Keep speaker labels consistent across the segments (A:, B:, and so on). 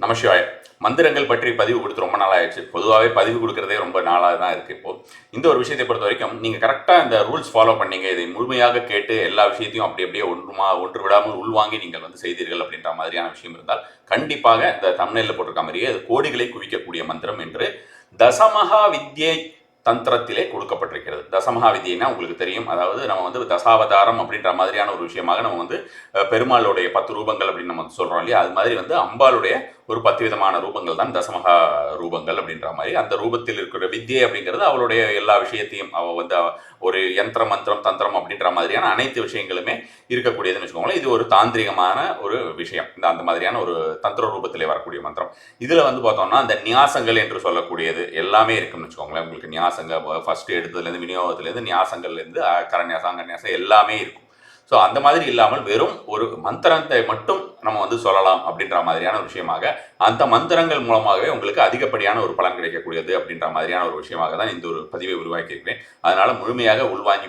A: நமசிவாய மந்திரங்கள் பற்றி பதிவு கொடுத்து ரொம்ப நாள் ஆயிடுச்சு பொதுவாகவே பதிவு கொடுக்கறதே ரொம்ப நாளாக தான் இருக்குது இப்போது இந்த ஒரு விஷயத்தை பொறுத்த வரைக்கும் நீங்கள் கரெக்டாக இந்த ரூல்ஸ் ஃபாலோ பண்ணீங்க இதை முழுமையாக கேட்டு எல்லா விஷயத்தையும் அப்படி அப்படியே ஒன்றுமா ஒன்று விடாமல் உள்வாங்கி நீங்கள் வந்து செய்தீர்கள் அப்படின்ற மாதிரியான விஷயம் இருந்தால் கண்டிப்பாக இந்த தமிழில் போட்டிருக்க மாதிரியே அது கோடிகளை குவிக்கக்கூடிய மந்திரம் என்று தசமகா வித்யை தந்திரத்திலே கொடுக்கப்பட்டிருக்கிறது. தசமகா வித்யைனா உங்களுக்கு தெரியும். அதாவது நம்ம வந்து தசாவதாரம் அப்படின்ற மாதிரியான ஒரு விஷயமாக நம்ம வந்து பெருமாளுடைய பத்து ரூபங்கள் அப்படின்னு நம்ம சொல்கிறோம் இல்லையா? அது மாதிரி வந்து அம்பாளுடைய ஒரு பத்து விதமான ரூபங்கள் தான் தசமகா ரூபங்கள் அப்படின்ற மாதிரி. அந்த ரூபத்தில் இருக்கிற வித்யை அப்படிங்கிறது அவளுடைய எல்லா விஷயத்தையும் அவள் வந்து ஒரு யந்திர மந்திரம் தந்திரம் அப்படின்ற மாதிரியான அனைத்து விஷயங்களுமே இருக்கக்கூடியதுன்னு வச்சுக்கோங்களேன். இது ஒரு தாந்திரிகமான ஒரு விஷயம். இந்த அந்த மாதிரியான ஒரு தந்திர ரூபத்தில் வரக்கூடிய மந்திரம். இதில் வந்து பார்த்தோம்னா அந்த நியாசங்கள் என்று சொல்லக்கூடியது எல்லாமே இருக்குன்னு வச்சுக்கோங்களேன். உங்களுக்கு நியாசங்க ஃபஸ்ட்டு எடுத்ததுலேருந்து விநியோகத்துலேருந்து நியாசங்கள்லேருந்து கரநியாசம் அங்கநியாசம் எல்லாமே இருக்கும். ஸோ அந்த மாதிரி இல்லாமல் வெறும் ஒரு மந்திரத்தை மட்டும் நம்ம வந்து சொல்லலாம் அப்படின்ற மாதிரியான ஒரு விஷயமாக அந்த மந்திரங்கள் மூலமாகவே உங்களுக்கு அதிகப்படியான ஒரு பலன் கிடைக்கக்கூடியது அப்படின்ற மாதிரியான ஒரு விஷயமாக தான் இந்த ஒரு பதிவை உருவாக்கியிருக்கிறேன். அதனால் முழுமையாக உள்வாங்கி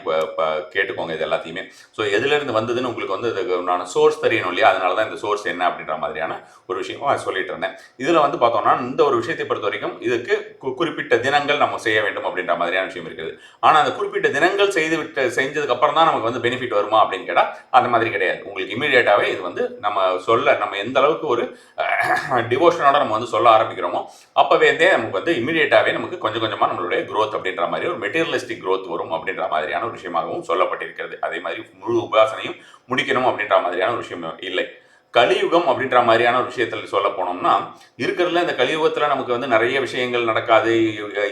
A: கேட்டுக்கோங்க இது எல்லாத்தையுமே. ஸோ எதுலேருந்து வந்ததுன்னு உங்களுக்கு வந்து இதுக்கு நான் சோர்ஸ் தெரியணும் இல்லையா? அதனால தான் இந்த சோர்ஸ் என்ன அப்படின்ற மாதிரியான ஒரு விஷயமும் சொல்லிட்டு இருந்தேன். இதில் வந்து பார்த்தோம்னா இந்த ஒரு விஷயத்தை பொறுத்த வரைக்கும் இதுக்கு கு- குறிப்பிட்ட தினங்கள் நம்ம செய்ய வேண்டும் அப்படின்ற மாதிரியான விஷயம் இருக்குது. ஆனால் அந்த குறிப்பிட்ட தினங்கள் செய்து விட்டு செஞ்சதுக்கப்புறம் தான் நமக்கு வந்து பெனிஃபிட் வருமா அப்படின்னு கேட்டால் அந்த மாதிரி கிடையாது. உங்களுக்கு இமீடியட்டாகவே இது வந்து நம்ம சொல்ல நம்ம எந்த அளவுக்கு ஒரு டிவோஷனோட நம்ம வந்து சொல்ல ஆரம்பிக்கிறோமோ அப்போவே நமக்கு வந்து இமீடியட்டாகவே நமக்கு கொஞ்சம் கொஞ்சமாக நம்மளுடைய க்ரோத் அப்படின்ற மாதிரி ஒரு மெட்டீரியலிஸ்டிக் க்ரோத் வரும் அப்படின்ற மாதிரியான ஒரு விஷயமாகவும் சொல்லப்பட்டிருக்கிறது. அதே மாதிரி முழு உபாசனையும் முடிக்கணும் அப்படின்ற மாதிரியான ஒரு விஷயம் இல்லை. கலியுகம் அப்படின்ற மாதிரியான ஒரு விஷயத்தில் சொல்ல போனோம்னா இருக்கிறதுல இந்த கலியுகத்தில் நமக்கு வந்து நிறைய விஷயங்கள் நடக்காது.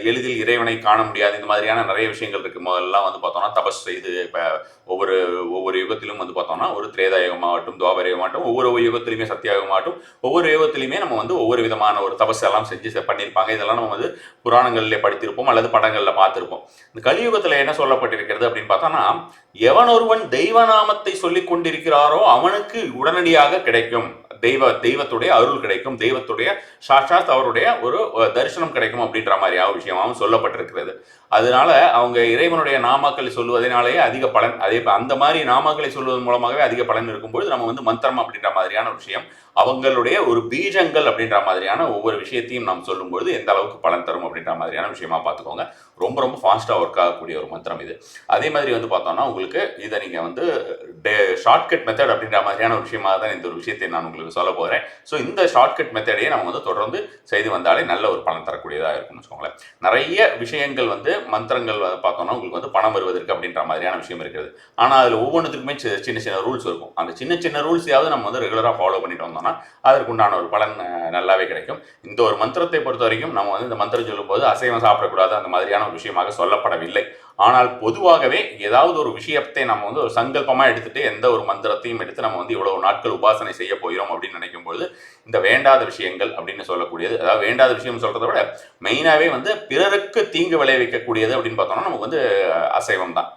A: எளிதில் இறைவனை காண முடியாது. இந்த மாதிரியான நிறைய விஷயங்கள் இருக்கு. முதல்லாம் வந்து பார்த்தோம்னா தபஸ் செய்து இப்போ ஒவ்வொரு ஒவ்வொரு யுகத்திலும் வந்து பார்த்தோம்னா ஒரு திரேதா யுகமாகட்டும் துவாபர யுகமாகட்டும் ஒவ்வொரு யுகத்திலுமே சத்தியாகமாகட்டும் ஒவ்வொரு யுகத்திலுமே நம்ம வந்து ஒவ்வொரு விதமான ஒரு தபஸ் எல்லாம் செஞ்சு பண்ணியிருப்பாங்க. இதெல்லாம் நம்ம வந்து புராணங்களிலே படித்திருப்போம் அல்லது படங்களில் பார்த்துருப்போம். இந்த கலியுகத்தில் என்ன சொல்லப்பட்டிருக்கிறது அப்படின்னு பார்த்தோம்னா எவன் ஒருவன் தெய்வ நாமத்தை சொல்லிக் கொண்டிருக்கிறாரோ அவனுக்கு உடனடியாக கிடைக்கும். தெய்வ தெய்வத்துடைய அருள் கிடைக்கும். தெய்வத்துடைய சாட்சாத் அவருடைய ஒரு தரிசனம் கிடைக்கும் அப்படின்ற மாதிரியான ஒரு விஷயமாகவும் சொல்லப்பட்டிருக்கிறது. அதனால அவங்க இறைவனுடைய நாமாக்களை சொல்லுவதனாலேயே அதிக பலன் அதே அந்த மாதிரி நாமாக்களை சொல்வதன் மூலமாகவே அதிக பலன் இருக்கும்போது நம்ம வந்து மந்திரம் அப்படின்ற மாதிரியான ஒரு விஷயம் அவங்களுடைய ஒரு பீஜங்கள் அப்படின்ற மாதிரியான ஒவ்வொரு விஷயத்தையும் நாம் சொல்லும்பொழுது எந்த அளவுக்கு பலன் தரும் அப்படின்ற மாதிரியான விஷயமா பார்த்துக்கோங்க. ரொம்ப ரொம்ப ஃபாஸ்ட்டாக ஒர்க் ஆகக்கூடிய ஒரு மந்திரம் இது. அதே மாதிரி வந்து பார்த்தோம்னா உங்களுக்கு இதை நீங்கள் வந்து டே ஷார்ட்கட் மெத்தட் அப்படின்ற மாதிரியான ஒரு விஷயமாக தான் இந்த ஒரு விஷயத்தை நான் உங்களுக்கு சொல்ல போகிறேன் ஸோ இந்த ஷார்ட்கட் மெத்தடையே நம்ம வந்து தொடர்ந்து செய்து வந்தாலே நல்ல ஒரு பலன் தரக்கூடியதாக இருக்கும்னு வச்சுக்கோங்களேன். நிறைய விஷயங்கள் வந்து மந்திரங்கள் பார்த்தோம்னா உங்களுக்கு வந்து பணம் வருவதற்கு அப்படின்ற மாதிரியான விஷயம் இருக்குது ஆனால் அதில் ஒவ்வொன்றுத்துக்குமே சி- சின்ன சின்ன ரூல்ஸ் இருக்கும். அந்த சின்ன சின்ன ரூல்ஸையாவது நம்ம வந்து ரெகுலராக ஃபாலோ பண்ணிட்டு வந்தோம்னா அதற்கு உண்டான ஒரு பலன் நல்லாவே கிடைக்கும். இந்த ஒரு மந்திரத்தை பொறுத்த வரைக்கும் நம்ம வந்து இந்த மந்திரம் சொல்லும்போது அசைவம் சாப்பிடக்கூடாது அந்த மாதிரியான ஒரு விஷயமாக சொல்லப்படவில்லை. ஆனால் பொதுவாகவே ஏதாவது ஒரு விஷயத்தை நம்ம வந்து ஒரு சங்கல்பமாக எடுத்துகிட்டு எந்த ஒரு மந்திரத்தையும் எடுத்து நம்ம வந்து இவ்வளோ நாட்கள் உபாசனை செய்ய போகிறோம் அப்படின்னு நினைக்கும் பொழுது இந்த வேண்டாத விஷயங்கள் அப்படின்னு சொல்லக்கூடியது அதாவது வேண்டாத விஷயம் சொல்கிறத விட மெயினாகவே வந்து பிறருக்கு தீங்கு விளைவிக்கக்கூடியது அப்படின்னு பார்த்தோம்னா நமக்கு வந்து அசைவம் தான்.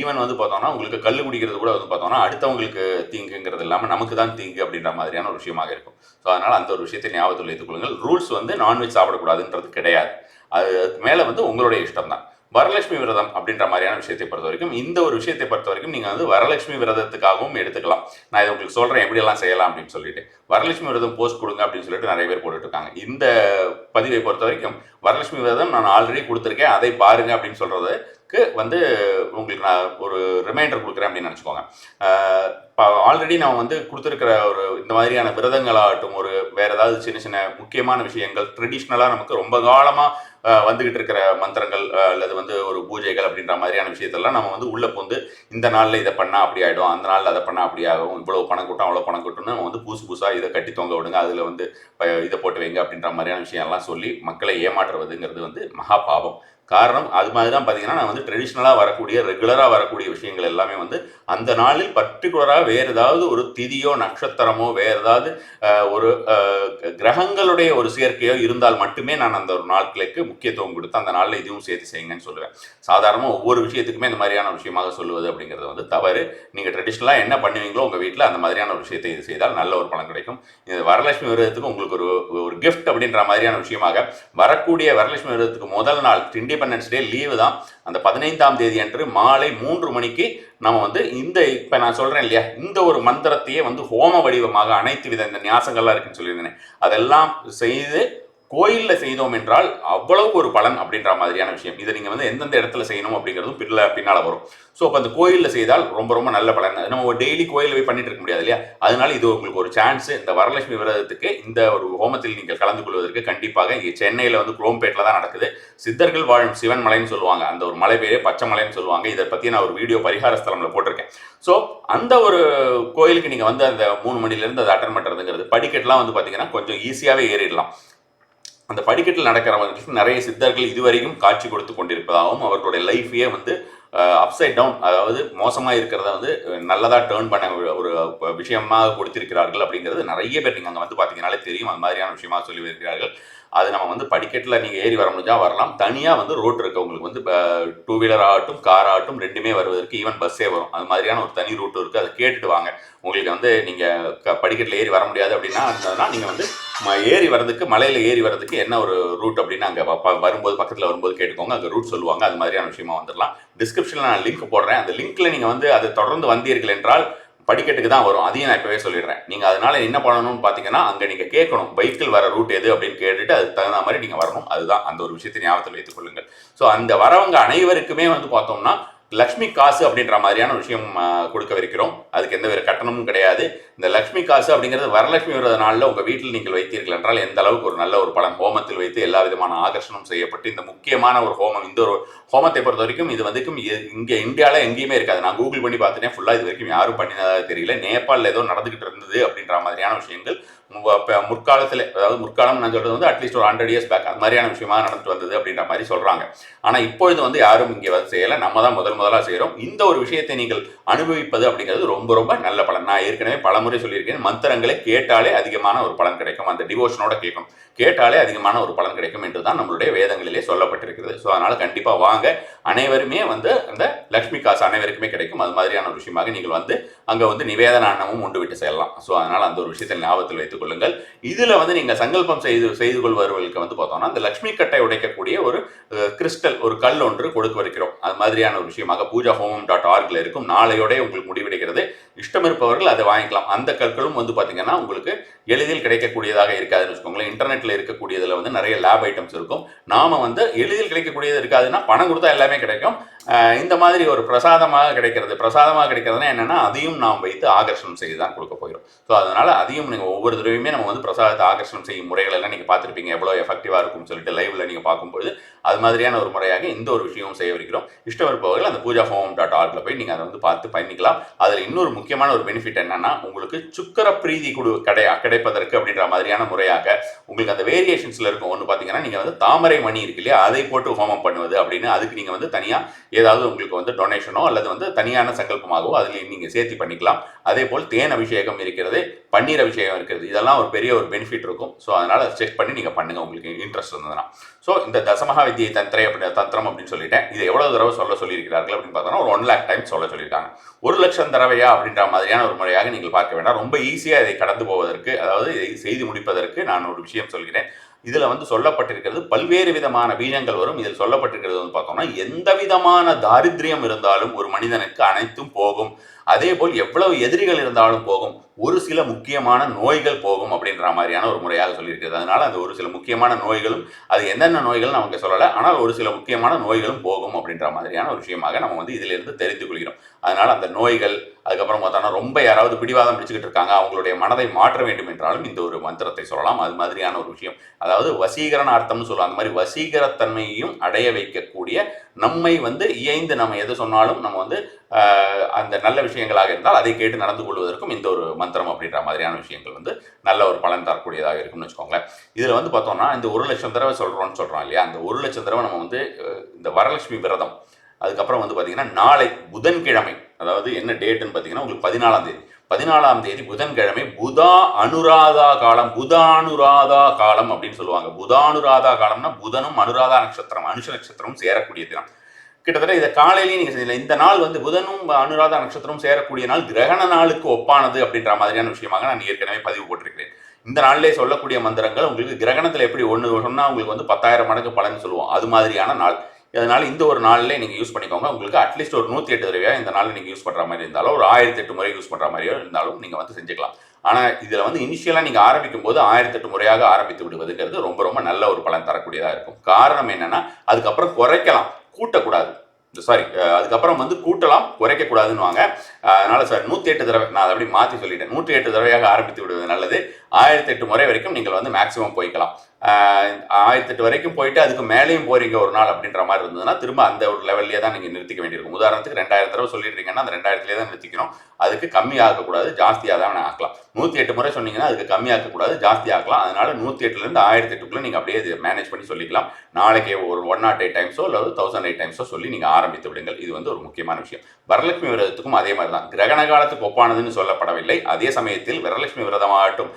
A: ஈவன் வந்து பார்த்தோம்னா உங்களுக்கு கல் குடிக்கிறது கூட வந்து பார்த்தோம்னா அடுத்தவங்களுக்கு தீங்குங்கிறது இல்லாமல் நமக்கு தான் தீங்கு அப்படின்ற மாதிரியான ஒரு விஷயமாக இருக்கும். ஸோ அதனால் அந்த ஒரு விஷயத்தை ஞாபகத்தில் வைத்துக் கொள்ளுங்கள். ரூல்ஸ் வந்து நான்வெஜ் சாப்பிடக்கூடாதுன்றது கிடையாது. அது மேலே வந்து உங்களுடைய இஷ்டம் தான் வரலட்சுமி விரதம் அப்படின்ற மாதிரியான விஷயத்தை பொறுத்த வரைக்கும் இந்த ஒரு விஷயத்தை பொறுத்த வரைக்கும் நீங்கள் வந்து வரலட்சுமி விரதத்துக்காகவும் எடுத்துக்கலாம். நான் இதை உங்களுக்கு சொல்கிறேன் எப்படியெல்லாம் செய்யலாம் அப்படின்னு சொல்லிட்டு. வரலட்சுமி விரதம் போஸ்ட் கொடுங்க அப்படின்னு சொல்லிட்டு நிறைய பேர் போட்டுட்ருக்காங்க இந்த பதிவை பொறுத்த வரைக்கும் வரலட்சுமி விரதம் நான் ஆல்ரெடி கொடுத்துருக்கேன் அதை பாருங்க அப்படின்னு சொல்கிறது சொல்றதுக்கு வந்து உங்களுக்கு நான் ஒரு ரிமைண்டர் கொடுக்குறேன் அப்படின்னு நினச்சிக்கோங்க. ஆல்ரெடி நான் வந்து கொடுத்துருக்கிற ஒரு இந்த மாதிரியான விரதங்களாகட்டும் ஒரு வேறு ஏதாவது சின்ன சின்ன முக்கியமான விஷயங்கள் ட்ரெடிஷ்னலாக நமக்கு ரொம்ப காலமாக வந்துகிட்டு இருக்கிற மந்திரங்கள் அல்லது வந்து ஒரு பூஜைகள் அப்படின்ற மாதிரியான விஷயத்தெல்லாம் நம்ம வந்து உள்ளே போந்து இந்த நாளில் இதை பண்ணால் அப்படி ஆகிடும் அந்த நாளில் அதை பண்ணால் அப்படி ஆகும் இவ்வளோ பணம் கூட்டம் அவ்வளோ பணம் கூட்டம்னு நம்ம வந்து புதுசு புதுசாக இதை கட்டி தொங்க விடுங்க அதில் வந்து ப- இதை போட்டு வைங்க அப்படின்ற மாதிரியான விஷயம்லாம் சொல்லி மக்களை ஏமாற்றுவதுங்கிறது வந்து மகா பாவம். காரணம் அது மாதிரி தான் பார்த்தீங்கன்னா நான் வந்து ட்ரெடிஷ்னலாக வரக்கூடிய ரெகுலராக வரக்கூடிய விஷயங்கள் எல்லாமே வந்து அந்த நாளில் பர்டிகுலராக வேறு ஏதாவது ஒரு திதியோ நட்சத்திரமோ வேறு ஏதாவது ஒரு கிரகங்களுடைய ஒரு சேர்க்கையோ இருந்தால் மட்டுமே நான் அந்த ஒரு நாட்களுக்கு முக்கியத்துவம் கொடுத்து அந்த நாளில் இதுவும் சேர்த்து செய்யுங்கன்னு சொல்லுவேன். சாதாரணமாக ஒவ்வொரு விஷயத்துக்குமே இந்த மாதிரியான விஷயமாக சொல்லுவது அப்படிங்கிறது வந்து தவறு. நீங்கள் ட்ரெடிஷ்னலாக என்ன பண்ணுவீங்களோ உங்கள் வீட்டில் அந்த மாதிரியான ஒரு விஷயத்தை இது செய்தால் நல்ல ஒரு பலன் கிடைக்கும். இது வரலட்சுமி விரதத்துக்கு உங்களுக்கு ஒரு ஒரு கிஃப்ட் அப்படின்ற மாதிரியான விஷயமாக வரக்கூடிய வரலட்சுமி விரதத்துக்கு முதல் நாள் திண்டி இண்டிபெண்டன்ஸ் டே லீவு தான். அந்த பதினைந்தாம் தேதி அன்று மாலை மூன்று மணிக்கு நம்ம வந்து இந்த இப்போ நான் சொல்கிறேன் இல்லையா இந்த ஒரு மந்திரத்தையே வந்து ஹோம வடிவமாக அனைத்து வித இந்த நியாசங்கள்லாம் இருக்குன்னு சொல்லியிருந்தேன். அதெல்லாம் செய்து கோயிலில் செய்தோம் என்றால் அவ்வளவு ஒரு பலன் அப்படின்ற மாதிரியான விஷயம். இதை நீங்கள் வந்து எந்தெந்த இடத்துல செய்யணும் அப்படிங்கிறதும் பின்ன பின்னால் வரும். ஸோ அப்போ அந்த கோயிலில் செய்தால் ரொம்ப ரொம்ப நல்ல பலன். அது நம்ம டெய்லி கோயிலில் போய் பண்ணிட்டு இருக்க முடியாது இல்லையா? அதனால இது உங்களுக்கு ஒரு சான்ஸ் இந்த வரலட்சுமி விரதத்துக்கு இந்த ஒரு ஹோமத்தில் நீங்கள் கலந்து கொள்வதற்கு கண்டிப்பாக இங்கே சென்னையில் வந்து குரோம்பேட்டில் தான் நடக்குது. சித்தர்கள் வாழும் சிவன் மலைன்னு சொல்லுவாங்க. அந்த ஒரு மலை பேரே பச்சை மலைன்னு சொல்லுவாங்க. இதை பற்றி நான் ஒரு வீடியோ பரிகார ஸ்தலம்ல போட்டிருக்கேன். ஸோ அந்த ஒரு கோயிலுக்கு நீங்கள் வந்து அந்த மூணு மணிலேருந்து அதை அட்டன் பண்ணுறதுங்கிறது படிக்கட்டெலாம் வந்து பார்த்தீங்கன்னா கொஞ்சம் ஈஸியாகவே ஏறிடலாம். அந்த படிக்கட்டில் நடக்கிறவங்களுக்கு நிறைய சித்தர்கள் இதுவரைக்கும் காட்சி கொடுத்து கொண்டிருப்பதாகவும் அவர்களுடைய லைஃபையே வந்து அப்சைட் டவுன் அதாவது மோசமாக இருக்கிறத வந்து நல்லதாக டேர்ன் பண்ண ஒரு- விஷயமாக கொடுத்திருக்கிறார்கள் அப்படிங்கிறது நிறைய பேர் நீங்கள் அங்கே வந்து பார்த்தீங்கனாலே தெரியும். அது மாதிரியான விஷயமா சொல்லி இருக்கிறார்கள் அது நம்ம வந்து படிக்கட்டில் நீங்கள் ஏறி வர முடிஞ்சால் வரலாம். தனியாக வந்து ரோட் இருக்குது உங்களுக்கு வந்து டூ வீலர் ஆகட்டும் கார் ஆகட்டும் ரெண்டுமே வருவதற்கு ஈவன் பஸ்ஸே வரும். அது மாதிரியான ஒரு தனி ரூட் இருக்குது அதை கேட்டுட்டு வாங்க. உங்களுக்கு வந்து நீங்கள் க படிக்கட்டில் ஏறி வர முடியாது அப்படின்னா இருந்ததுன்னா நீங்கள் வந்து ஏறி வர்றதுக்கு மலையில் ஏறி வர்றதுக்கு என்ன ஒரு ரூட் அப்படின்னு அங்கே வரும்போது பக்கத்தில் வரும்போது கேட்டுக்கோங்க அங்கே ரூட் சொல்லுவாங்க அது மாதிரியான விஷயமா வந்துடலாம் டிஸ்கிரிப்ஷனில் நான் லிங்க் போடுறேன். அந்த லிங்க்கில் நீங்கள் வந்து அது தொடர்ந்து வந்தீர்கள் என்றால் படிக்கட்டுக்கு தான் வரும். அதையும் நான் இப்போவே சொல்லிடுறேன். நீங்கள் அதனால என்ன பண்ணணும்னு பார்த்தீங்கன்னா அங்கே நீங்கள் கேட்கணும் பைக்கில் வர ரூட் எது அப்படின்னு கேட்டுட்டு அதுக்கு தகுந்த மாதிரி நீங்கள் வரணும். அதுதான் அந்த ஒரு விஷயத்தை ஞாபகத்தில் வைத்துக் கொள்ளுங்கள். ஸோ அந்த வரவங்க அனைவருக்குமே வந்து பார்த்தோம்னா லக்ஷ்மி காசு அப்படின்ற மாதிரியான விஷயம் கொடுக்கவிருக்கிறோம். அதுக்கு எந்த ஒரு கட்டணமும் கிடையாது. இந்த லக்ஷ்மி காசு அப்படிங்கிறது வரலட்சுமி விரத நாளில் உங்கள் வீட்டில் நீங்கள் வைத்தீர்கள் என்றால் எந்த அளவுக்கு ஒரு நல்ல ஒரு பலன் ஹோமத்தில் வைத்து எல்லா விதமான ஆகர்ஷணம் செய்யப்பட்டு இந்த முக்கியமான ஒரு ஹோமம் இந்த ஒரு ஹோமத்தை பொறுத்த வரைக்கும் இது வந்துக்கும் இங்கே இந்தியாவில் எங்கேயுமே இருக்காது. நான் கூகுள் பண்ணி பார்த்துட்டேன். ஃபுல்லாக இது வரைக்கும் யாரும் பண்ணினதாக தெரியல. நேபாளில் ஏதோ நடந்துகிட்டு இருந்தது அப்படின்ற மாதிரியான விஷயங்கள் முற்காலத்தில் அதாவது முற்காலம் நான் சொல்கிறது வந்து அட்லீஸ்ட் ஒரு ஹண்ட்ரட் இயர்ஸ் பேக் அது மாதிரியான விஷயமா நடந்துட்டு வந்தது அப்படின்ற மாதிரி சொல்கிறாங்க ஆனால் இப்பொழுது வந்து யாரும் இங்கே வந்து செய்யலை. நம்ம தான் முதல் முதலாக செய்கிறோம் இந்த ஒரு விஷயத்தை நீங்கள் அனுபவிப்பது அப்படிங்கிறது ரொம்ப ரொம்ப நல்ல பலன். நான் ஏற்கனவே பலமுறை சொல்லியிருக்கேன். மந்திரங்களை கேட்டாலே அதிகமான ஒரு பலன் கிடைக்கும். அந்த டிவோஷனோட கேட்கும். கேட்டாலே அதிகமான ஒரு பலன் கிடைக்கும் என்று தான் நம்மளுடைய வேதங்களிலே சொல்லப்பட்டிருக்கிறது. ஸோ அதனால் கண்டிப்பாக வாங்க. அனைவருமே வந்து அந்த லக்ஷ்மி காசு அனைவருக்குமே கிடைக்கும். அது மாதிரியான ஒரு விஷயமாக நீங்கள் வந்து அங்கே வந்து நிவேதன அன்னமும் உண்டு விட்டு செய்யலாம் ஸோ அதனால் அந்த ஒரு விஷயத்தை ஞாபகத்தில் வைத்துக் கொள்ளுங்கள் இதில் வந்து நீங்கள் சங்கல்பம் செய்து செய்து கொள்பவர்களுக்கு வந்து பார்த்தோம்னா அந்த லக்ஷ்மி கட்டை உடைக்கக்கூடிய ஒரு கிறிஸ்டல் ஒரு கல் ஒன்று கொடுக்க வைக்கிறோம். அது மாதிரியான ஒரு விஷயமாக பூஜா ஹோமம் டாட் ஆர்கில் இருக்கும். நாளையோட உங்களுக்கு முடிவெடுக்கிறது இஷ்டம் இருப்பவர்கள் அதை வாங்கிக்கலாம். அந்த கற்களும் வந்து பார்த்தீங்கன்னா உங்களுக்கு எளிதில் கிடைக்கக்கூடியதாக இருக்காதுன்னு வச்சுக்கோங்களேன். இன்டர்நெட்டில் இருக்கக்கூடியதில் வந்து நிறைய லேப் ஐட்டம்ஸ் இருக்கும். நாம வந்து எளிதில் கிடைக்கக்கூடியது இருக்காதுன்னா பணம் கொடுத்தா எல்லாமே கிடைக்கும். இந்த மாதிரி ஒரு பிரசாதமாக கிடைக்கிறது பிரசாதமாக கிடைக்கிறதுனா என்னன்னா அதையும் நாம் வைத்து ஆகர்ஷணம் செய்து தான் கொடுக்க போகிறோம். ஸோ அதனால அதையும் நீங்கள் ஒவ்வொரு தடவையுமே நம்ம வந்து பிரசாதத்தை ஆகர்ஷணம் செய்யும் முறைகள் எல்லாம் நீங்கள் பார்த்துருப்பீங்க. எவ்வளோ எஃபெக்டிவாக இருக்கும்னு சொல்லிட்டு லைவ்ல நீங்கள் பார்க்கும்போது அது மாதிரியான ஒரு முறையாக இந்த ஒரு விஷயமும் செய்யவிருக்கிறோம் இஷ்டம் இருப்பவர்கள் அந்த பூஜா ஹோம் டாட் ஆர்கில் போய் நீங்கள் அதை வந்து பார்த்து பண்ணிக்கலாம். அதில் இன்னொரு முக்கியமான ஒரு பெனிஃபிட் என்னன்னா உங்களுக்கு சுக்கர பிரீதி குடு கடை அக்கடை கிடைப்பதற்கு அப்படின்ற மாதிரியான முறையாக உங்களுக்கு அந்த வேரியேஷன்ஸில் இருக்கும். ஒன்று பார்த்தீங்கன்னா நீங்கள் வந்து தாமரை மணி இருக்கு இல்லையா? அதை போட்டு ஹோமம் பண்ணுவது அப்படின்னு அதுக்கு நீங்கள் வந்து தனியாக ஏதாவது உங்களுக்கு வந்து டொனேஷனோ அல்லது வந்து தனியான சங்கல்பமாகவோ அதில் நீங்கள் சேர்த்து பண்ணிக்கலாம். அதே போல் தேன் அபிஷேகம் இருக்கிறது பன்னீர் அபிஷேகம் இருக்கிறது இதெல்லாம் ஒரு பெரிய ஒரு பெனிஃபிட் இருக்கும். ஸோ அதனால் செக் பண்ணி நீங்கள் பண்ணுங்கள் உங்களுக்கு இன்ட்ரெஸ்ட் இருந்ததுன்னா. ஸோ இந்த தசமகா வித்தியை தந்திரை அப்படி தந்திரம் அப்படின்னு சொல்லிட்டேன். இது எவ்வளோ தடவை சொல்ல சொல்லியிருக்கிறார்கள் அப்படின்னு பார்த்தோன்னா ஒரு ஒன் லேக் டைம் சொல்ல சொல்லியிருக்காங்க. ஒரு லட்சம் தடவையா அப்படின்ற மாதிரியான ஒரு முறையாக நீங்கள் பார்க்க வேண்டாம். ரொம்ப ஈஸியாக இதை கடந்து போவதற்கு அதாவது இதை செய்து முடிப்பதற்கு நான் ஒரு விஷயம் சொல்கிறேன். இதில் வந்து சொல்லப்பட்டிருக்கிறது பல்வேறு விதமான பீஜங்கள் வரும். இதில் சொல்லப்பட்டிருக்கிறது வந்து பார்த்தோம்னா எந்த விதமான தாரித்ரியம் இருந்தாலும் ஒரு மனிதனுக்கு அனைத்தும் போகும். அதே போல் எவ்வளவு எதிரிகள் இருந்தாலும் போகும். ஒரு சில முக்கியமான நோய்கள் போகும் அப்படின்ற மாதிரியான ஒரு முறையாக சொல்லியிருக்கிறது. அதனால அந்த ஒரு சில முக்கியமான நோய்களும் அது என்னென்ன நோய்கள் அவங்க சொல்லலை. ஆனால் ஒரு சில முக்கியமான நோய்களும் போகும் அப்படின்ற மாதிரியான ஒரு விஷயமாக நம்ம வந்து இதிலிருந்து தெரிந்து கொள்கிறோம். அதனால அந்த நோய்கள் அதுக்கப்புறம் பார்த்தோம்னா ரொம்ப யாராவது பிடிவாதம் பிடிச்சிக்கிட்டு இருக்காங்க அவங்களுடைய மனதை மாற்ற வேண்டும் என்றாலும் இந்த ஒரு மந்திரத்தை சொல்லலாம். அது மாதிரியான ஒரு விஷயம். அதாவது வசீகரண அர்த்தம்னு சொல்லுவாங்க. அந்த மாதிரி வசீகரத்தன்மையையும் அடைய வைக்கக்கூடிய நம்மை வந்து இயைந்து நம்ம எது சொன்னாலும் நம்ம வந்து அந்த நல்ல விஷயங்களாக இருந்தால் அதை கேட்டு நடந்து கொள்வதற்கும் இந்த ஒரு மந்திரம் அப்படின்ற மாதிரியான விஷயங்கள் வந்து நல்ல ஒரு பலன் தரக்கூடியதாக இருக்கும்னு வச்சுக்கோங்களேன். இதில் வந்து பார்த்தோம்னா இந்த ஒரு லட்சம் தடவை சொல்கிறோம்னு சொல்கிறோம் இல்லையா? அந்த ஒரு லட்சம் தடவை நம்ம வந்து இந்த வரலட்சுமி விரதம். அதுக்கப்புறம் வந்து பார்த்திங்கன்னா நாளை புதன்கிழமை அதாவது என்ன டேட்டுன்னு பார்த்தீங்கன்னா உங்களுக்கு பதினாலாம் தேதி. பதினாலாம் தேதி புதன்கிழமை புதா அனுராதா காலம் புதானுராதா காலம் அப்படின்னு சொல்லுவாங்க. புதானுராதா காலம்னா புதனும் அனுராதா நட்சத்திரம் அனுஷ நட்சத்திரமும் சேரக்கூடிய தினம். கிட்டத்தட்ட இதை காலையிலேயே நீங்கள் செய்யலாம் இந்த நாள் வந்து புதனும் அனுராதா நட்சத்திரமும் சேரக்கூடிய நாள் கிரகண நாளுக்கு ஒப்பானது அப்படின்ற மாதிரியான விஷயமாக நான் ஏற்கனவே பதிவு போட்டிருக்கிறேன். இந்த நாளிலே சொல்லக்கூடிய மந்திரங்கள் உங்களுக்கு கிரகணத்தில் எப்படி ஒன்று சொன்னால் உங்களுக்கு வந்து பத்தாயிரம் மடங்கு பலன் சொல்லுவோம். அது மாதிரியான நாள். அதனால் இந்த ஒரு நாளில் நீங்கள் யூஸ் பண்ணிக்கோங்க. உங்களுக்கு அட்லீஸ்ட் ஒரு நூற்றி எட்டு தடவையாக இந்த நாளில் நீங்கள் யூஸ் பண்ணுற மாதிரி இருந்தாலும் ஒரு ஆயிரத்தி எட்டு முறை யூஸ் பண்ணுற மாதிரியோ இருந்தாலும் நீங்கள் வந்து செஞ்சுக்கலாம். ஆனால் இதில் வந்து இனிஷியலாக நீங்கள் ஆரம்பிக்கும் போது ஆயிரத்தெட்டு முறையாக ஆரம்பித்து விடுவதுங்கிறது ரொம்ப ரொம்ப நல்ல ஒரு பலன் தரக்கூடியதாக இருக்கும். காரணம் என்னென்னா அதுக்கப்புறம் குறைக்கலாம். கூட்டக்கூடாது. சாரி அதுக்கப்புறம் வந்து கூட்டலாம் குறைக்கக்கூடாதுன்னு வாங்க சார் நூற்றி எட்டு தடவை நான் அதை அப்படி மாற்றி சொல்லிட்டேன். நூற்றி எட்டு தடவையாக ஆரம்பித்து விடுவது நல்லது. ஆயிரத்தி எட்டு முறை வரைக்கும் நீங்கள் வந்து மேக்ஸிமம் போய்க்கலாம். ஆயிரத்தெட்டு வரைக்கும் போயிட்டு அதுக்கு மேலேயும் போறீங்க ஒரு நாள் அப்படின்ற மாதிரி இருந்ததுன்னா திரும்ப அந்த ஒரு லெவல்லே தான் நீங்கள் நிறுத்திக்க வேண்டியிருக்கும். உதாரணத்துக்கு ரெண்டாயிரம் தடவை சொல்லிடுறீங்கன்னா அந்த ரெண்டாயிரத்துலேயே தான் நிறுத்திக்கணும். அதுக்கு கம்மி ஆக்கக்கூடாது ஜாஸ்தியாக தான் ஆக்கலாம். நூற்றி எட்டு முறை சொன்னீங்கன்னா அதுக்கு கம்மி ஆக்கக்கூடாது ஜாஸ்தி ஆக்கலாம். அதனால நூற்றி எட்டுலேருந்து ஆயிரத்தி எட்டுக்குள்ளே நீங்கள் அப்படியே மேனேஜ் பண்ணி சொல்லிக்கலாம். நாளைக்கு ஒரு ஒன் நாட் எயிட் டைம்ஸோ அல்லது தௌசண்ட் எயிட் டைம்ஸோ சொல்லி நீங்கள் ஆரம்பித்து விடுங்கள். இது வந்து ஒரு முக்கியமான விஷயம். வரலட்சுமி விரதத்துக்கும் அதே மாதிரி தான் கிரகண காலத்துக்கு ஒப்பானதுன்னு சொல்லப்படவில்லை. அதே சமயத்தில் வரலட்சுமி விரதமாகட்டும்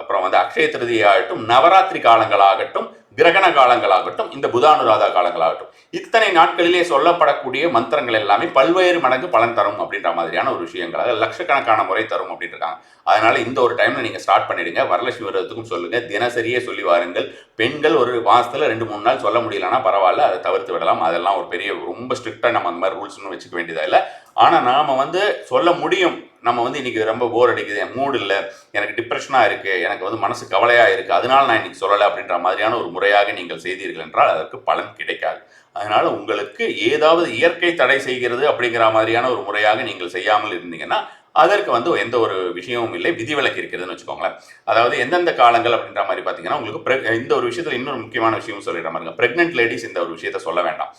A: அப்புறம் வந்து அக்ஷய திருதியாகட்டும் நவராத்திரி காலங்களாகட்டும் கிரகண காலங்களாகட்டும் இந்த புதானுராதா காலங்களாகட்டும் இத்தனை நாட்களிலே சொல்லப்படக்கூடிய மந்திரங்கள் எல்லாமே பல்வேறு மடங்கு பலன் தரும் அப்படின்ற மாதிரியான ஒரு விஷயங்கள். அதாவது லட்சக்கணக்கான முறை தரும் அப்படின்னு இருக்காங்க அதனால இந்த ஒரு டைம்ல நீங்க ஸ்டார்ட் பண்ணிடுங்க. வரலட்சுமி விரதத்துக்கும் சொல்லுங்க. தினசரியே சொல்லி வாருங்கள். பெண்கள் ஒரு மாசத்துல ரெண்டு மூணு நாள் சொல்ல முடியலன்னா பரவாயில்ல. அதை தவிர்த்து விடலாம். அதெல்லாம் ஒரு பெரிய ரொம்ப ஸ்ட்ரிக்டா நம்ம அந்த மாதிரி ரூல்ஸ்னு வச்சுக்க வேண்டியதா இல்லை. ஆனா நாம வந்து சொல்ல முடியும். நம்ம வந்து இன்றைக்கி ரொம்ப போர் அடிக்குது என் மூடு இல்லை எனக்கு டிப்ரெஷனாக இருக்குது எனக்கு வந்து மனசு கவலையாக இருக்குது அதனால் நான் இன்றைக்கி சொல்லலை அப்படின்ற மாதிரியான ஒரு முறையாக நீங்கள் செய்தீர்கள் என்றால் அதற்கு பலன் கிடைக்காது. அதனால் உங்களுக்கு ஏதாவது இயற்கை தடை செய்கிறது அப்படிங்கிற மாதிரியான ஒரு முறையாக நீங்கள் செய்யாமல் இருந்தீங்கன்னா அதற்கு வந்து எந்த ஒரு விஷயமும் இல்லை விதிவிலக்கு இருக்கிறதுன்னு வச்சுக்கோங்களேன். அதாவது எந்தெந்த காலங்கள் அப்படின்ற மாதிரி பார்த்தீங்கன்னா உங்களுக்கு இந்த ஒரு விஷயத்தில் இன்னொரு முக்கியமான விஷயம் சொல்லிடுற மாதிரி ப்ரெக்னென்ட் லேடிஸ் இந்த ஒரு விஷயத்த சொல்ல வேண்டாம்.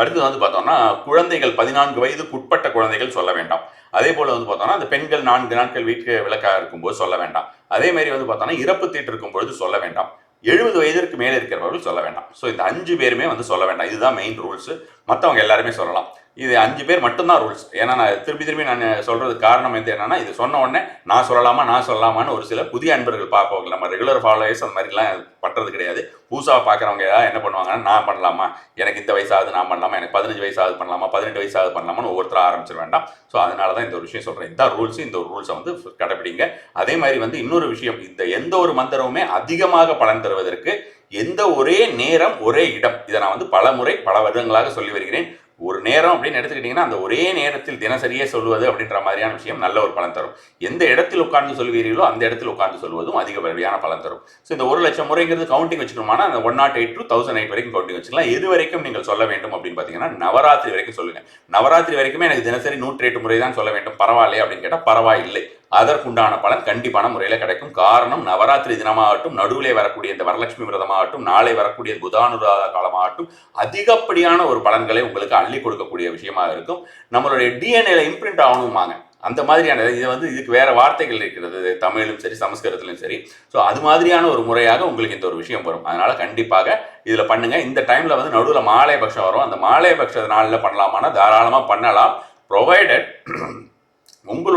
A: அடுத்தது வந்து பார்த்தோம்னா குழந்தைகள் பதினான்கு வயதுக்கு உட்பட்ட குழந்தைகள் சொல்ல வேண்டாம். அதே போல் வந்து பார்த்தோன்னா அந்த பெண்கள் நான்கு நாட்கள் வீட்டுக்கு விளக்காக இருக்கும்போது சொல்ல வேண்டாம். அதே மாதிரி வந்து பார்த்தோன்னா இறப்பு தீட்டு இருக்கும்பொழுது சொல்ல வேண்டாம். எழுபது வயதிற்கு மேலே இருக்கிறவர்கள் சொல்ல வேண்டாம். ஸோ இந்த அஞ்சு பேருமே வந்து சொல்ல வேண்டாம். இதுதான் மெயின் ரூல்ஸு மற்றவங்க எல்லாருமே சொல்லலாம். இது அஞ்சு பேர் மட்டும்தான் ரூல்ஸ் ஏன்னா நான் திருப்பி திருப்பி நான் சொல்கிறதுக்கு காரணம் வந்து என்னன்னா இது சொன்ன உடனே நான் சொல்லலாமா நான் சொல்லலாமான்னு ஒரு சில புதிய அன்பர்கள் பார்ப்பவங்க நம்ம ரெகுலர் ஃபாலோவர்ஸ் அந்த மாதிரிலாம் பண்ணுறது கிடையாது. புதுசாக பார்க்குறவங்க என்ன பண்ணுவாங்கன்னா நான் பண்ணலாமா? எனக்கு இந்த வயசாவது நான் பண்ணலாமா? எனக்கு பதினஞ்சு வயசாவது பண்ணலாமா? பதினெட்டு வயசாவது பண்ணலாமான்னு ஒவ்வொருத்தரும் ஆரம்பிச்சிட வேண்டாம் ஸோ அதனால தான் இந்த ஒரு விஷயம் சொல்கிறேன் இந்த ரூல்ஸ் இந்த ஒரு ரூல்ஸை வந்து கடைப்பிடிங்க. அதே மாதிரி வந்து இன்னொரு விஷயம் இந்த எந்த ஒரு மந்திரமுமே அதிகமாக பலன் தருவதற்கு எந்த ஒரே நேரம் ஒரே இடம். இதை நான் வந்து பல முறை பல வருடங்களாக சொல்லி வருகிறேன். ஒரு நேரம் அப்படின்னு எடுத்துக்கிட்டிங்கன்னா அந்த ஒரே நேரத்தில் தினசரியே சொல்வது அப்படின்ற மாதிரியான விஷயம் நல்ல ஒரு பலன் தரும். எந்த இடத்தில் உட்கார்ந்து சொல்வீர்களோ அந்த இடத்தில் உட்கார்ந்து சொல்வதும் அதிகப்படியான பலன் தரும். ஸோ இந்த ஒரு லட்சம் முறைங்கிறது கவுண்டிங் வச்சுக்கணுமானா அந்த one naught eight two thousand eight வரைக்கும் கவுண்டிங் வச்சுக்கலாம். எது வரைக்கும் நீங்கள் சொல்ல வேண்டும் அப்படின்னு பார்த்தீங்கன்னா நவராத்திரி வரைக்கும் சொல்லுங்கள் நவராத்திரி வரைக்குமே எனக்கு தினசரி நூற்றி எட்டு முறை தான் சொல்ல வேண்டும். பரவாயில்லையே அப்படின்னு கேட்டால் பரவாயில்லை. அதற்குண்டான பலன் கண்டிப்பான முறையில் கிடைக்கும். காரணம் நவராத்திரி தினமாகட்டும் நடுவிலே வரக்கூடிய இந்த வரலட்சுமி விரதமாகட்டும் நாளை வரக்கூடிய புதானுராத காலமாகட்டும் அதிகப்படியான ஒரு பலன்களை உங்களுக்கு அள்ளி கொடுக்கக்கூடிய விஷயமா இருக்கும். நம்மளுடைய டிஎன்ஏல இம்ப்ரிண்ட் ஆகணுமாங்க. அந்த மாதிரியான இது வந்து இதுக்கு வேற வார்த்தைகள் இருக்கிறது. தமிழிலும் சரி சமஸ்கிருதத்திலும் சரி. ஸோ அது மாதிரியான ஒரு முறையாக உங்களுக்கு இந்த ஒரு விஷயம் வரும். அதனால கண்டிப்பாக இதில் பண்ணுங்க. இந்த டைம்ல வந்து நடுவில் மாலையபக்ஷம் வரும். அந்த மாலையபக்ஷ நாளில் பண்ணலாமான்னா தாராளமாக பண்ணலாம். ப்ரொவைடட்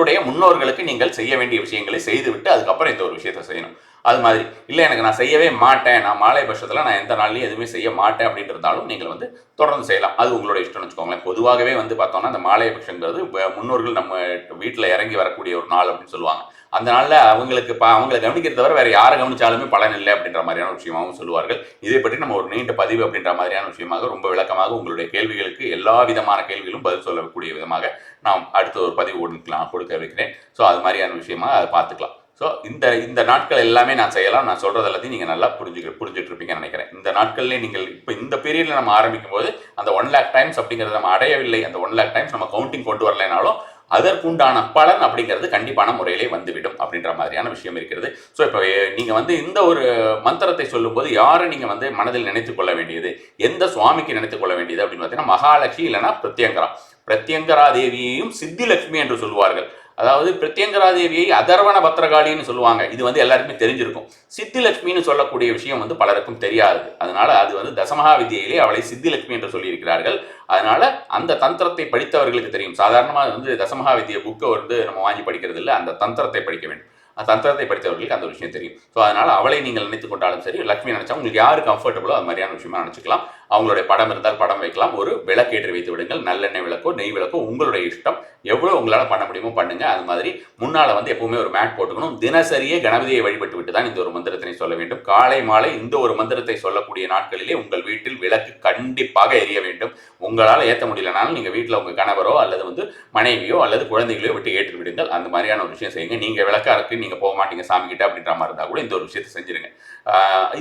A: உங்களுடைய முன்னோர்களுக்கு நீங்கள் செய்ய வேண்டிய விஷயங்களை செய்துவிட்டு அதுக்கப்புறம் இந்த ஒரு விஷயத்தை செய்யணும். அது மாதிரி. இல்லை எனக்கு நான் செய்யவே மாட்டேன். நான் மாலை பட்சத்தில் நான் எந்த நாள்லையும் எதுவுமே செய்ய மாட்டேன் அப்படின்ட்டு இருந்தாலும் நீங்கள் வந்து தொடர்ந்து செய்யலாம். அது உங்களோட இஷ்டம்னு வச்சுக்கோங்களேன். பொதுவாகவே வந்து பார்த்தோம்னா அந்த மாலை பட்சங்கிறது முன்னோர்கள் நம்ம வீட்டில் இறங்கி வரக்கூடிய ஒரு நாள் அப்படின்னு சொல்லுவாங்க. அந்த நாளில் அவங்களுக்கு பா அவங்களை கவனிக்கிறத தவிர வேறு யாரை கவனிச்சாலுமே பலன் இல்லை அப்படின்ற மாதிரியான விஷயமாகவும் சொல்லுவார்கள். இதை பற்றி நம்ம ஒரு நீண்ட பதிவு அப்படின்ற மாதிரியான விஷயமாக ரொம்ப விளக்கமாக உங்களுடைய கேள்விகளுக்கு எல்லா விதமான கேள்விகளும் பதில் சொல்லக்கூடிய விதமாக நாம் அடுத்த ஒரு பதிவு கொடுக்கலாம் கொடுக்க வைக்கிறேன். ஸோ அது மாதிரியான விஷயமா அதை பார்த்துக்கலாம். ஸோ இந்த இந்த நாட்கள் எல்லாமே நான் செய்யலாம். நான் சொல்கிறது எல்லாத்தையும் நீங்கள் நல்லா புரிஞ்சுக்க புரிஞ்சுட்டு இருப்பீங்கன்னு நினைக்கிறேன். இந்த நாட்கள்லேயே நீங்கள் இப்போ இந்த பீரியடில் நம்ம ஆரம்பிக்கும் போது அந்த ஒன் லேக் டைம்ஸ் அப்படிங்கிறத நம்ம அடையவில்லை. அந்த ஒன் லேக் டைம்ஸ் நம்ம கவுண்டிங் கொண்டு வரலைனாலும் அதற்குண்டான பலன் அப்படிங்கிறது கண்டிப்பான முறையிலே வந்துவிடும் அப்படின்ற மாதிரியான விஷயம் இருக்கிறது. ஸோ இப்போ நீங்கள் வந்து இந்த ஒரு மந்திரத்தை சொல்லும்போது யாரை நீங்கள் வந்து மனதில் நினைத்துக் கொள்ள வேண்டியது? எந்த சுவாமிக்கு நினைத்துக் கொள்ள வேண்டியது அப்படின்னு பார்த்தீங்கன்னா மகாலட்சுமி இல்லைன்னா பிரத்யங்கரா. பிரத்யங்கரா தேவியையும் சித்திலட்சுமி என்று சொல்லுவார்கள். அதாவது பிரத்யங்கரா தேவியை அதர்வண பத்திரகாளின்னு சொல்லுவாங்க. இது வந்து எல்லாருக்குமே தெரிஞ்சிருக்கும். சித்திலட்சுமின்னு சொல்லக்கூடிய விஷயம் வந்து பலருக்கும் தெரியாது. அதனால அது வந்து தசமகா வித்தியிலே அவளை சித்திலட்சுமி என்று சொல்லியிருக்கிறார்கள். அதனால அந்த தந்திரத்தை படித்தவர்களுக்கு தெரியும். சாதாரணமாக வந்து தசமகா வித்திய புக்கை வந்து நம்ம வாங்கி படிக்கிறது இல்லை அந்த தந்திரத்தை படிக்க வேண்டும். தந்திரத்தை படித்தவர்களுக்கு அந்த விஷயம் தெரியும். ஸோ அதனால் அவளை நீங்கள் நினைத்து கொண்டாலும் சரி லக்ஷ்மி நினைச்சா உங்களுக்கு யார் கம்ஃபர்டபுளோ அது மாதிரியான விஷயமா நினச்சிக்கலாம். அவங்களுடைய படம் இருந்தால் படம் வைக்கலாம். ஒரு விளக்கேற்றி வைத்து விடுங்கள். நல்லெண்ணெய் விளக்கோ நெய் விளக்கோ உங்களுடைய இஷ்டம். எவ்வளோ உங்களால் பண்ண முடியுமோ பண்ணுங்க. அது மாதிரி முன்னால் வந்து எப்பவுமே ஒரு மேட் போட்டுக்கணும். தினசரியே கணபதியை வழிபட்டு விட்டு தான் இந்த ஒரு மந்திரத்தினை சொல்ல வேண்டும். காலை மாலை இந்த ஒரு மந்திரத்தை சொல்லக்கூடிய நாட்களிலே உங்கள் வீட்டில் விளக்கு கண்டிப்பாக எரிய வேண்டும். உங்களால் ஏற்ற முடியலனாலும் நீங்கள் வீட்டில் உங்கள் கணவரோ அல்லது வந்து மனைவியோ அல்லது குழந்தைகளையோ விட்டு ஏற்றி விடுங்கள் அந்த மாதிரியான ஒரு விஷயம் செய்யுங்க. நீங்கள் விளக்காருக்கு நீங்கள் போக மாட்டீங்க சாமி கிட்ட அப்படின்ற மாதிரி இருந்தால் கூட இந்த ஒரு விஷயத்தை செஞ்சிருங்க.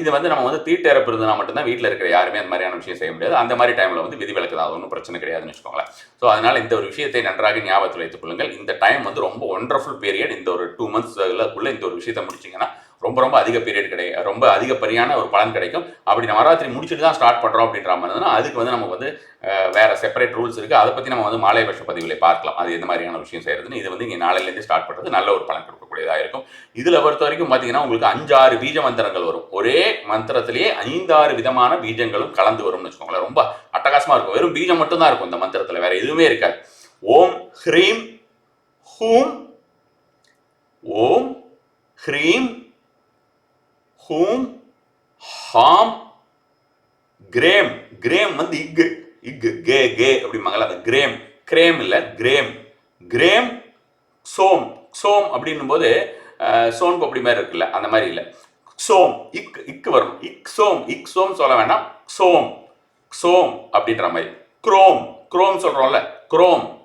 A: இது வந்து நம்ம வந்து தீட்டிறப்பு இருந்தால் மட்டும்தான் வீட்டில் இருக்கிற யாருமே அந்த மாதிரியான விஷயம் செய்ய முடியாது. அந்த மாதிரி டைமில் வந்து விதிவிலக்கு தான். அது ஒன்றும் பிரச்சனை கிடையாதுன்னு வச்சுக்கோங்களேன். ஸோ அதனால் இந்த ஒரு விஷயத்தை நன்றாக ஞாபகத்தில் வைத்துக் கொள்ளுங்கள். இந்த டைம் வந்து ரொம்ப ஒண்டர்ஃபுல் பீரியட் இந்த ஒரு டூ மந்த்ஸ்க்குள்ளே இந்த ஒரு விஷயத்தை முடிச்சிங்கன்னா ரொம்ப ரொம்ப அதிக பீரியட் கிடைக்கும் ரொம்ப அதிகப்படியான ஒரு பலன் கிடைக்கும். அப்படி நவராத்திரி முடிச்சுட்டு தான் ஸ்டார்ட் பண்ணுறோம் அப்படின்ற மாதிரி இருந்ததுன்னா அதுக்கு வந்து நமக்கு வந்து வேறு வேற செப்பரேட் ரூல்ஸ் இருக்குது அதை பற்றி நம்ம வந்து மாலை வருஷ பதிவுகளை பார்க்கலாம். அது எந்த மாதிரியான விஷயம் செய்யறதுன்னு இது வந்து இங்கே நாளையிலேருந்து ஸ்டார்ட் பண்ணுறது நல்ல ஒரு பலன் கொடுக்கக்கூடியதாக இருக்கும். இதில் பொறுத்த வரைக்கும் பார்த்தீங்கன்னா உங்களுக்கு அஞ்சாறு பீஜ மந்திரங்கள் வரும். ஒரே மந்திரத்திலேயே ஐந்தாறு விதமான பீஜங்களும் கலந்து வரும்னு வச்சுக்கோங்களேன். ரொம்ப அட்டகாசமாக இருக்கும். வெறும் பீஜம் மட்டும்தான் இருக்கும் இந்த மந்திரத்தில். வேற எதுவுமே இருக்காது. ஓம் ஹ்ரீம் ஹூம் ஓம் ஹ்ரீம் ஹூம் ஹாம் கிரேம். கிரேம் வந்து இக்கு இக்கு கே கே அப்படிம்பாங்கல்ல அந்த கிரேம். கிரேம் இல்லை கிரேம். கிரேம் சோம். சோம் அப்படின்னும் போது சோன்பு அப்படி மாதிரி இருக்குல்ல அந்த மாதிரி இல்லை. சோம் இக் இக்கு வரும். இக் சோம். இக் சோம் சொல்ல வேண்டாம். சோம். சோம் அப்படின்ற மாதிரி. குரோம். குரோம் சொல்கிறோம்ல குரோம்.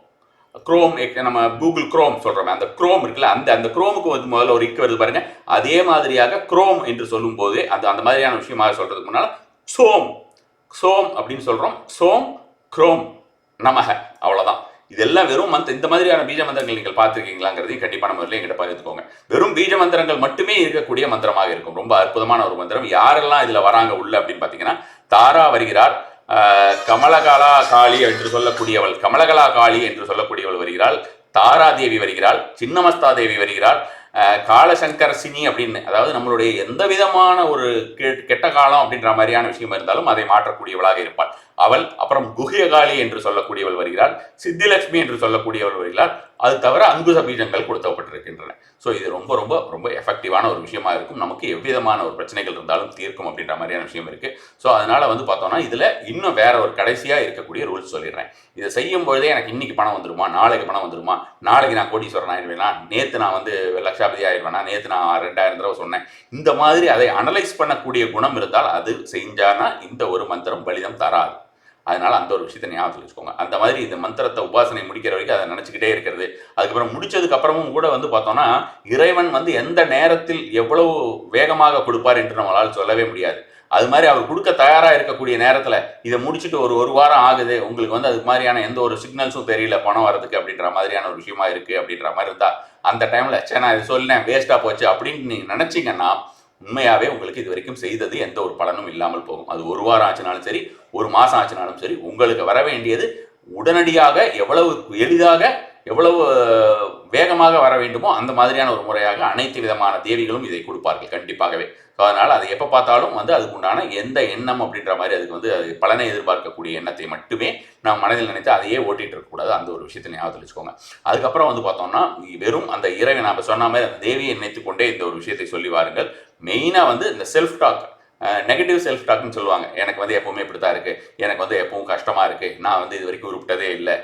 A: குரோம் eh, நம்ம கூகுள் குரோம் சொல்கிறோமே அந்த குரோம் இருக்குல்ல அந்த அந்த குரோமுக்கு வந்து முதல்ல ஒரு இக்கு வருது பாருங்க. அதே மாதிரியாக குரோம் என்று சொல்லும்போது அது அந்த மாதிரியான விஷயமாக சொல்கிறதுக்கு முன்னால் சோம் சோம் அப்படின்னு சொல்கிறோம் சோம் குரோம் நமக அவ்வளோதான் இதெல்லாம் வெறும் மந்த் இந்த மாதிரியான பீஜ மந்திரங்கள் நீங்கள் பார்த்துருக்கீங்களாங்கிறதையும் கண்டிப்பான முறையில் எங்கிட்ட பகிர்ந்துக்கோங்க. வெறும் பீஜ மந்திரங்கள் மட்டுமே இருக்கக்கூடிய மந்திரமாக இருக்கும். ரொம்ப அற்புதமான ஒரு மந்திரம். யாரெல்லாம் இதில் வராங்க உள்ள அப்படின்னு பார்த்தீங்கன்னா தாரா வருகிறார். கமலகலா காளி என்று சொல்லக்கூடியவள் கமலகலா காளி என்று சொல்லக்கூடியவள் வருகிறாள் தாராதேவி வருகிறாள் சின்னமஸ்தா தேவி வருகிறாள் காலசங்கரசினி அப்படின்னு அதாவது நம்மளுடைய எந்த விதமான ஒரு கெ- கெட்ட காலம் அப்படின்ற மாதிரியான விஷயம் இருந்தாலும் அதை மாற்றக்கூடியவளாக இருப்பாள். அவள் அப்புறம் குஹியகாளி என்று சொல்லக்கூடியவள் வருகிறாள் சித்திலட்சுமி என்று சொல்லக்கூடியவள் வருகிறாள். அது தவிர அங்குச பீஜங்கள் கொடுத்தப்பட்டிருக்கின்றன ஸோ இது ரொம்ப ரொம்ப ரொம்ப எஃபெக்டிவான ஒரு விஷயமா இருக்கும். நமக்கு எவ்விதமான ஒரு பிரச்சனைகள் இருந்தாலும் தீர்க்கும் அப்படின்ற மாதிரியான விஷயம் இருக்கு. ஸோ அதனால வந்து பார்த்தோம்னா இதுல இன்னும் வேற ஒரு கடைசியா இருக்கக்கூடிய ரூல்ஸ் சொல்லிடுறேன். இதை செய்யும் பொழுதே எனக்கு இன்னைக்கு பணம் வந்துருமா? நாளைக்கு பணம் வந்துருமா? நாளைக்கு நான் கோடீஸ்வரன் ஆயிடுவேனா நேற்று நான் வந்து லட்சாபதி ஆயிடுவேனா நேற்று நான் ரெண்டாயிரம் தடவை சொன்னேன். இந்த மாதிரி அதை அனலைஸ் பண்ணக்கூடிய குணம் இருந்தால் அது செஞ்சானா இந்த ஒரு மந்திரம் பலிதம் தராது. அதனால் அந்த ஒரு விஷயத்தை ஞாபகத்தில் வச்சுக்கோங்க. அந்த மாதிரி இந்த மந்திரத்தை உபாசனை முடிக்கிற வரைக்கும் அதை நினச்சிக்கிட்டே இருக்கிறது. அதுக்கப்புறம் முடிச்சதுக்கு அப்புறமும் கூட வந்து பார்த்தோம்னா இறைவன் வந்து எந்த நேரத்தில் எவ்வளவு வேகமாக கொடுப்பார் என்று நம்மளால் சொல்லவே முடியாது. அது மாதிரி அவர் கொடுக்க தயாராக இருக்கக்கூடிய நேரத்தில் இதை முடிச்சுட்டு ஒரு ஒரு வாரம் ஆகுது. உங்களுக்கு வந்து அதுக்கு மாதிரியான எந்த ஒரு சிக்னல்ஸும் தெரியல பணம் வரதுக்கு அப்படின்ற மாதிரியான ஒரு விஷயமா இருக்குது அப்படின்ற மாதிரி இருந்தால் அந்த டைமில் சே நான் இது சொல்லினேன் வேஸ்ட்டாக போச்சு அப்படின்னு நீங்கள் நினச்சிங்கன்னா உண்மையாகவே உங்களுக்கு இது வரைக்கும் செய்தது எந்த ஒரு பலனும் இல்லாமல் போகும். அது ஒரு வாரம் ஆச்சுனாலும் சரி ஒரு மாதம் ஆச்சுனாலும் சரி உங்களுக்கு வர வேண்டியது உடனடியாக எவ்வளவு எளிதாக எவ்வளவு வேகமாக வர வேண்டுமோ அந்த மாதிரியான ஒரு முறையாக அனைத்து விதமான தேவிகளும் இதை கொடுப்பார்கள் கண்டிப்பாகவே. ஸோ அதனால் அது எப்போ பார்த்தாலும் வந்து அதுக்கு உண்டான எந்த எண்ணம் அப்படின்ற மாதிரி அதுக்கு வந்து அது பலனை எதிர்பார்க்கக்கூடிய எண்ணத்தை மட்டுமே நான் மனதில் நினைத்து அதையே ஓட்டிட்டு இருக்கக்கூடாது அந்த ஒரு விஷயத்தை ஞாபகத்தில் வச்சுக்கோங்க அதுக்கப்புறம் வந்து பார்த்தோம்னா வெறும் அந்த இரவை நாம் சொன்ன மாதிரி அந்த தேவியை நினைத்து கொண்டே இந்த ஒரு விஷயத்தை சொல்லி வாருங்கள். மெயினாக வந்து இந்த செல்ஃப் டாக் நெகட்டிவ் செல்ஃப் டாக்னு சொல்லுவாங்க. எனக்கு வந்து எப்பவுமே இப்படி தான் இருக்குது எனக்கு வந்து எப்பவும் கஷ்டமாக இருக்குது நான் வந்து இது வரைக்கும் உருப்பிட்டதே இல்லை.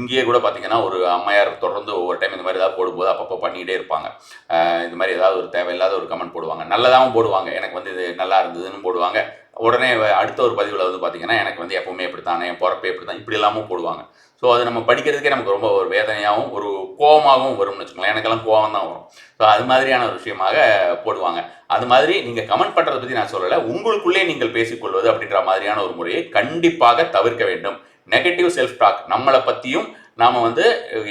A: இங்கேயே கூட பார்த்தீங்கன்னா ஒரு அம்மையார் தொடர்ந்து ஒவ்வொரு டைம் இந்த மாதிரி ஏதாவது போடும்போது அப்பப்போ பண்ணிக்கிட்டே இருப்பாங்க. இந்த மாதிரி ஏதாவது ஒரு தேவையில்லாத ஒரு கமெண்ட் போடுவாங்க. நல்லதாகவும் போடுவாங்க. எனக்கு வந்து இது நல்லா இருந்ததுன்னு போடுவாங்க. உடனே அடுத்த ஒரு பதிவில் வந்து பார்த்தீங்கன்னா எனக்கு வந்து எப்போவுமே இப்படி தானே என் பிறப்பே இப்படி தான் இப்படி எல்லாமும் போடுவாங்க. ஸோ அது நம்ம படிக்கிறதுக்கே நமக்கு ரொம்ப ஒரு வேதனையாகவும் ஒரு கோபமாகவும் வரும்னு வச்சுக்கோங்களேன். எனக்கெல்லாம் கோபம் தான் வரும். ஸோ அது மாதிரியான ஒரு விஷயமாக போடுவாங்க. அது மாதிரி நீங்கள் கமெண்ட் பண்ணுறதை பற்றி நான் சொல்லலை. உங்களுக்குள்ளே நீங்கள் பேசிக்கொள்வது அப்படின்ற மாதிரியான ஒரு முறையை கண்டிப்பாக தவிர்க்க வேண்டும். நெகட்டிவ் செல்ஃப் டாக் நம்மளை பற்றியும் நாம் வந்து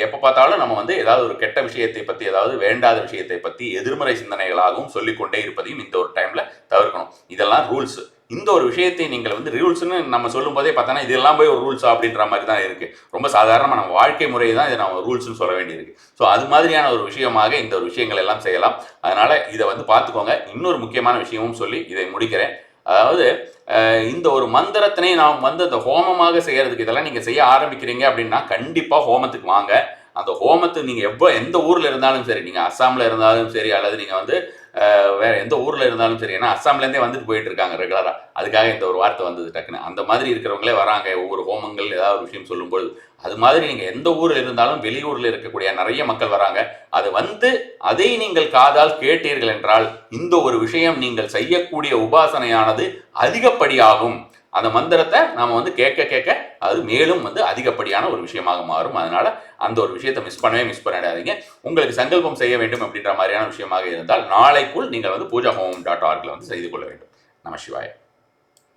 A: எப்போ பார்த்தாலும் நம்ம வந்து ஏதாவது ஒரு கெட்ட விஷயத்தை பற்றி ஏதாவது வேண்டாத விஷயத்தை பற்றி எதிர்மறை சிந்தனைகளாகவும் சொல்லிக்கொண்டே இருப்பதையும் இந்த ஒரு டைமில் தவிர்க்கணும். இதெல்லாம் ரூல்ஸ் இந்த ஒரு விஷயத்தை நீங்கள் வந்து ரூல்ஸ்னு நம்ம சொல்லும் போதே பார்த்தோன்னா இதெல்லாம் போய் ஒரு ரூல்ஸா அப்படின்ற மாதிரி தான் இருக்கு. ரொம்ப சாதாரணமாக நம்ம வாழ்க்கை முறையை தான் இதை நம்ம ரூல்ஸ்னு சொல்ல வேண்டியிருக்கு. ஸோ அது மாதிரியான ஒரு விஷயமாக இந்த ஒரு விஷயங்கள் எல்லாம் செய்யலாம். அதனால இதை வந்து பார்த்துக்கோங்க. இன்னொரு முக்கியமான விஷயமும் சொல்லி இதை முடிக்கிறேன். அதாவது இந்த ஒரு மந்திரத்தினை நாம் வந்து அந்த ஹோமமாக செய்யறதுக்கு இதெல்லாம் நீங்கள் செய்ய ஆரம்பிக்கிறீங்க அப்படின்னா கண்டிப்பாக ஹோமத்துக்கு வாங்க. அந்த ஹோமத்துக்கு நீங்கள் எவ்வளோ எந்த ஊரில் இருந்தாலும் சரி நீங்கள் அஸ்ஸாமில் இருந்தாலும் சரி அல்லது நீங்கள் வந்து வேற எந்த ஊரில் இருந்தாலும் சரி ஏன்னா அஸ்ஸாம்லேருந்தே வந்துட்டு போயிட்டு இருக்காங்க ரெகுலராக அதுக்காக இந்த ஒரு வார்த்தை வந்தது டக்குன்னு. அந்த மாதிரி இருக்கிறவங்களே வராங்க ஒவ்வொரு ஹோமங்கள் ஏதாவது ஒரு விஷயம் சொல்லும்போது அது மாதிரி நீங்கள் எந்த ஊரில் இருந்தாலும் வெளியூரில் இருக்கக்கூடிய நிறைய மக்கள் வராங்க. அது வந்து அதை நீங்கள் காதால் கேட்டீர்கள் என்றால் இந்த ஒரு விஷயம் நீங்கள் செய்யக்கூடிய உபாசனையானது அதிகப்படியாகும். அந்த மந்திரத்தை நாம் வந்து கேட்க கேட்க அது மேலும் வந்து அதிகப்படியான ஒரு விஷயமாக மாறும். அதனால் அந்த ஒரு விஷயத்தை மிஸ் பண்ணவே மிஸ் பண்ணிடாதீங்க. உங்களுக்கு சங்கல்பம் செய்ய வேண்டும் அப்படின்ற மாதிரியான விஷயமாக இருந்தால் நாளைக்குள் நீங்கள் வந்து பூஜா ஹோம் டாட் ஆர்கில் வந்து செய்து கொள்ள வேண்டும். நம சிவாயம்